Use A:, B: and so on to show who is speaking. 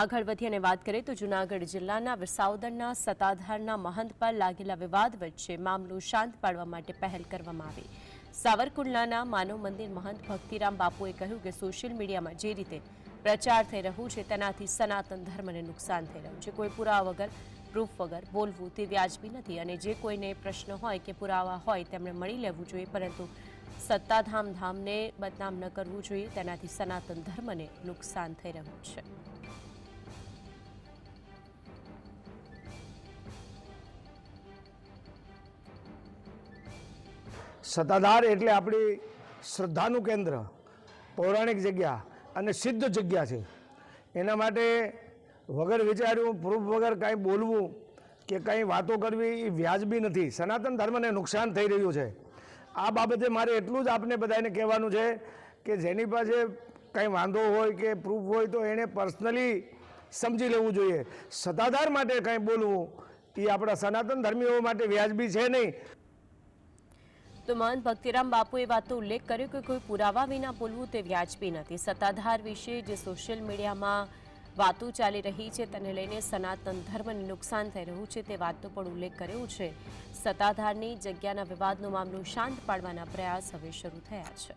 A: આગળ વધી અને વાત કરીએ તો જૂનાગઢ જિલ્લાના વિસાવદરના સત્તાધારના મહંત પર લાગેલા વિવાદ વચ્ચે મામલો શાંત પાડવા માટે પહેલ કરવામાં આવી. સાવરકુંડલાના માનવ મંદિર મહંત ભક્તિરામ બાપુએ કહ્યું કે સોશિયલ મીડિયામાં જે રીતે પ્રચાર થઈ રહ્યું છે, તેનાથી સનાતન ધર્મને નુકસાન થઈ રહ્યું છે. કોઈ પુરાવા વગર, પ્રૂફ વગર બોલવું તે વ્યાજબી નથી અને જે કોઈને પ્રશ્ન હોય કે પુરાવા હોય તેમણે મળી લેવું જોઈએ, પરંતુ સત્તાધામ ધામને બદનામ ન કરવું જોઈએ, તેનાથી સનાતન ધર્મને નુકસાન થઈ રહ્યું છે.
B: સત્તાધાર એટલે આપણી શ્રદ્ધાનું કેન્દ્ર, પૌરાણિક જગ્યા અને સિદ્ધ જગ્યા છે. એના માટે વગર વિચાર્યું, પ્રૂફ વગર કાંઈ બોલવું કે કંઈ વાતો કરવી એ વ્યાજબી નથી. સનાતન ધર્મને નુકસાન થઈ રહ્યું છે. આ બાબતે મારે એટલું જ આપને બધાને કહેવાનું છે કે જેની પાસે કંઈ વાંધો હોય કે પ્રૂફ હોય તો એણે પર્સનલી સમજી લેવું જોઈએ. સત્તાધાર માટે કંઈ બોલવું એ આપણા સનાતન ધર્મીઓ માટે વ્યાજબી છે નહીં.
A: તો મહંત ભક્તિરામ બાપુએ વાતનો ઉલ્લેખ કર્યો કે કોઈ પુરાવા વિના બોલવું તે વ્યાજબી નથી. સત્તાધાર વિશે જે સોશિયલ મીડિયામાં વાતો ચાલી રહી છે તેને લઈને સનાતન ધર્મને નુકસાન થઈ રહ્યું છે તે વાતનો પણ ઉલ્લેખ કર્યો છે. સત્તાધારની જગ્યાના વિવાદનો મામલો શાંત પાડવાના પ્રયાસ હવે શરૂ થયા છે.